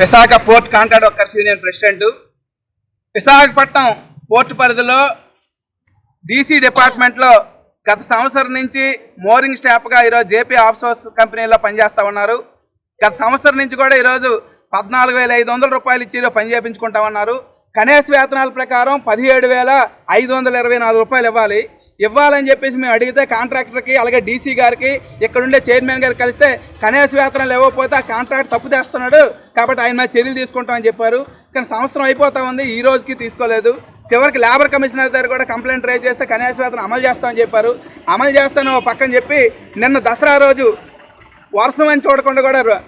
Visakha port contract workers union president. Visakhapatnam port పరిధిలో DC డిపార్ట్మెంట్లో గత సంవత్సరం నుంచి మోరింగ్ స్టాఫ్గా ఈరోజు జేపీ ఆఫ్సోర్స్ కంపెనీలో పనిచేస్తూ ఉన్నారు. గత సంవత్సరం నుంచి కూడా ఈరోజు పద్నాలుగు వేల ఐదు వందల రూపాయలు ఇచ్చి పని చేయించుకుంటామన్నారు కనీస వేతనాల ప్రకారం పదిహేడు వేల ఐదు వందల ఇరవై నాలుగు రూపాయలు ఇవ్వాలి. ఇవ్వాలని చెప్పేసి మేము అడిగితే కాంట్రాక్టర్కి అలాగే డీసీ గారికి ఇక్కడుండే చైర్మన్ గారికి కలిస్తే కనీస వేతనాలు ఇవ్వకపోతే ఆ కాంట్రాక్ట్ తప్పు తెస్తున్నాడు కాబట్టి ఆయన మీద చర్యలు తీసుకుంటామని చెప్పారు. కానీ సంవత్సరం అయిపోతా ఉంది ఈ రోజుకి తీసుకోలేదు. చివరికి లేబర్ కమిషనర్ దగ్గర కూడా కంప్లైంట్ రైజ్ చేస్తే కనీస వేతనం అమలు చేస్తామని చెప్పారు. అమలు చేస్తాను ఓ పక్కన చెప్పి నిన్న దసరా రోజు వర్షం అని చూడకుండా కూడా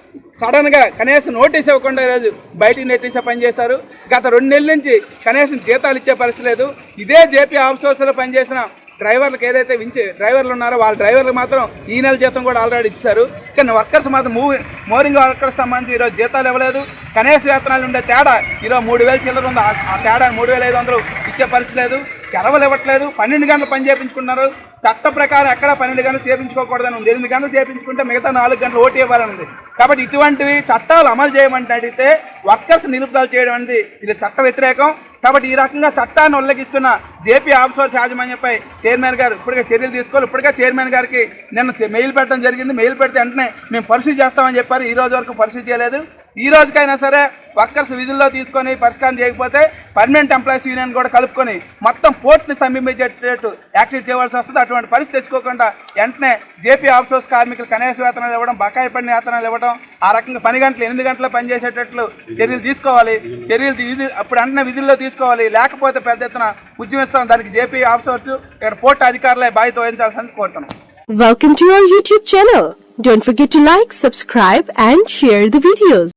సడన్గా కనీసం నోటీస్ ఇవ్వకుండా ఈరోజు బయటికి నెట్టేసే పని చేశారు. గత రెండు నెలల నుంచి కనీసం జీతాలు ఇచ్చే పరిస్థితి లేదు. ఇదే జేపీ ఆఫ్సోర్స్లో పనిచేసిన డ్రైవర్లకు ఏదైతే వించి డ్రైవర్లు ఉన్నారో వాళ్ళ డ్రైవర్లకు మాత్రం ఈ నెల జీతం కూడా ఆల్రెడీ ఇచ్చారు. కానీ వర్కర్స్ మాత్రం మూవ్ మోరింగ్ వర్కర్స్ సంబంధించి ఈరోజు జీతాలు ఇవ్వలేదు. కనీస వేతనాలు ఉండే తేడా ఈరోజు మూడు వేలు చిల్లర ఉంది. ఆ తేడా మూడు వేల ఐదు వందలు ఇచ్చే పరిస్థితి లేదు. సెలవులు ఇవ్వట్లేదు పన్నెండు గంటలు పని చేయించుకున్నారు చట్ట ప్రకారం ఎక్కడ పన్నెండు గంటలు చేయించుకోకూడదని ఉంది. ఎనిమిది గంటలు చేయించుకుంటే మిగతా నాలుగు గంటలు ఓటీ ఇవ్వాలని ఉంది కాబట్టి ఇటువంటివి చట్టాలు అమలు చేయమంటే అడిగితే వర్కర్స్ నిలుపుదల చేయడం అనేది ఇది చట్ట వ్యతిరేకం. కాబట్టి ఈ రకంగా చట్టాన్ని ఉల్లంఘిస్తున్న జేపీ ఆఫ్సోర్స్ యాజమాన్యంపై చైర్మన్ గారు ఇప్పటికే చర్యలు తీసుకోవాలి. ఇప్పటికే చైర్మన్ గారికి నిన్న మెయిల్ పెట్టడం జరిగింది. మెయిల్ పెడితే వెంటనే మేము పరిశీలి చేస్తామని చెప్పారు. ఈ రోజు వరకు పరిశీలి చేయలేదు. ఈ రోజుకైనా సరే వర్కర్స్ విధుల్లో తీసుకొని పరిష్కారం చేయకపోతే పర్మనెంట్ ఎంప్లాయీస్ యూనియన్ కూడా కలుపుకొని మొత్తం పోర్ట్ని సమీపించేటట్టు యాక్టివేట్ చేయవలసి వస్తుంది. అటువంటి పరిస్థితి తెచ్చుకోకుండా వెంటనే జేపీ ఆఫ్సోర్స్ కార్మికులు కనీస వేతనాలు ఇవ్వడం బకాయి పని వేతనాలు ఇవ్వడం ఆ రకంగా పని గంటలు ఎనిమిది గంటలు పనిచేసేటట్లు చర్యలు తీసుకోవాలి. చర్యలు అప్పుడు వెంటనే విధుల్లో తీసుకోవాలి. లేకపోతే పెద్ద ఎత్తున ఉద్యమిస్తాం. దానికి జేపీ ఆఫ్సోర్స్ ఇక్కడ పోర్టు అధికారులే బాధ్యత వహించాల్సింది కోరుతున్నాం. Welcome to our YouTube channel. Don't forget to like, subscribe and share the videos.